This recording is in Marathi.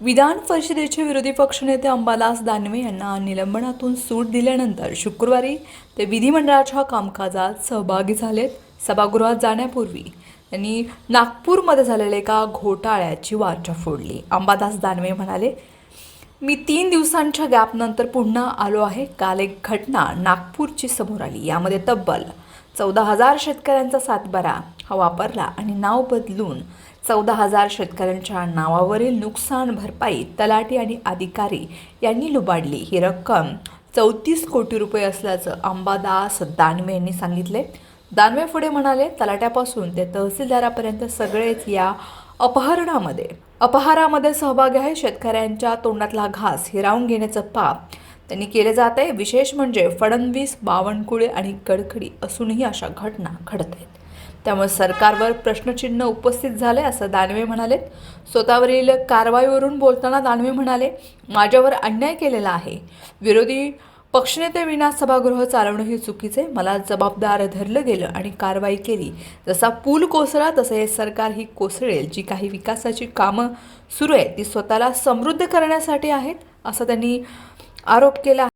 विधान परिषदेचे विरोधी पक्षनेते अंबादास दानवे यांना निलंबनातून सूट दिल्यानंतर शुक्रवारी ते विधिमंडळाच्या कामकाजात सहभागी झालेत. सभागृहात जाण्यापूर्वी त्यांनी नागपूरमध्ये झालेल्या एका घोटाळ्याची वाचा फोडली अंबादास दानवे म्हणाले मी तीन दिवसांच्या गॅपनंतर पुन्हा आलो आहे. काल एक घटना नागपूरची समोर आली. यामध्ये तब्बल चौदा हजार शेतकऱ्यांचा सातबारा हा वापरला आणि नाव बदलून चौदा हजार शेतकऱ्यांच्या नावावरील नुकसान भरपाई तलाठी आणि अधिकारी यांनी लुबाडली. ही रक्कम चौतीस कोटी रुपये असल्याचं अंबादास दानवे यांनी सांगितले. दानवे पुढे म्हणाले तलाट्यापासून ते तहसीलदारापर्यंत सगळेच या अपहरणामध्ये अपहारामध्ये सहभागी आहे शेतकऱ्यांच्या तोंडातला घास हिरावून घेण्याचं पाप. त्यांनी केले जात आहे विशेष म्हणजे फडणवीस बावनकुळे आणि गडकडी असूनही अशा घटना घडत आहेत. त्यामुळे सरकारवर प्रश्नचिन्ह उपस्थित झाले असं दानवे म्हणाले स्वतःवरील कारवाईवरून बोलताना दानवे म्हणाले माझ्यावर अन्याय केलेला आहे. विरोधी पक्षनेते विना सभागृह चालवणं हे चुकीचे मला जबाबदार धरलं गेलं आणि कारवाई केली. जसा पूल कोसळा तसं हे सरकार ही कोसळेल. जी काही विकासाची कामं सुरू आहेत ती स्वतःला समृद्ध करण्यासाठी आहेत असं त्यांनी आरोप केला.